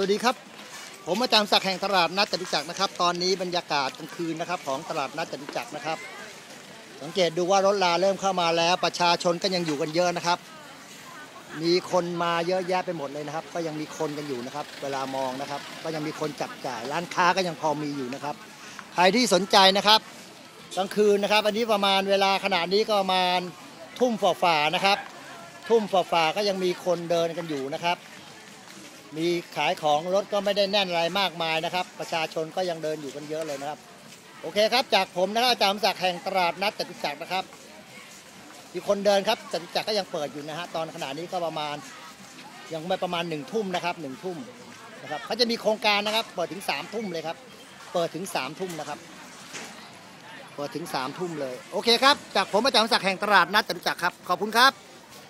สวัสดีครับ ผมอาจารย์ศักดิ์แห่งตลาดนัดจตุจักรนะครับ ตอนนี้บรรยากาศกลางคืนนะครับของตลาดนัดจตุจักรนะครับ สังเกตดูว่ารถลาเริ่มเข้ามาแล้ว ประชาชนก็ยังอยู่กันเยอะนะครับ มีคนมาเยอะแยะไปหมดเลยนะครับ ก็ยังมีคนกันอยู่นะครับ เวลามองนะครับ ก็ยังมีคนจับจ่ายร้านค้าก็ยังพอมีอยู่นะครับ ใครที่สนใจนะครับกลางคืนนะครับ อันนี้ประมาณเวลาขนาดนี้ก็ประมาณทุ่มฝ่าๆนะครับ ทุ่มฝ่าๆก็ยังมีคนเดินกันอยู่นะครับ มีขายของรถก็ไม่ได้แน่นอะไรมากมายนะครับ ประชาชนก็ยังเดินอยู่กันเยอะเลยนะครับ โอเคครับ จากผมนะครับอาจารย์ศักดิ์แห่งตลาดนัดจตุจักรนะครับมีคนเดินครับจตุจักรก็ยังเปิดอยู่นะฮะตอนขณะนี้ก็ประมาณยังไม่ประมาณหนึ่งทุ่มนะครับหนึ่งทุ่มนะครับเขาจะมีโครงการนะครับ เปิดถึงสามทุ่มเลยครับ เปิดถึงสามทุ่มนะครับเปิดถึงสามทุ่มเลย โอเคครับ จากผมอาจารย์ศักดิ์แห่งตลาดนัดจตุจักรครับ ขอบคุณครับ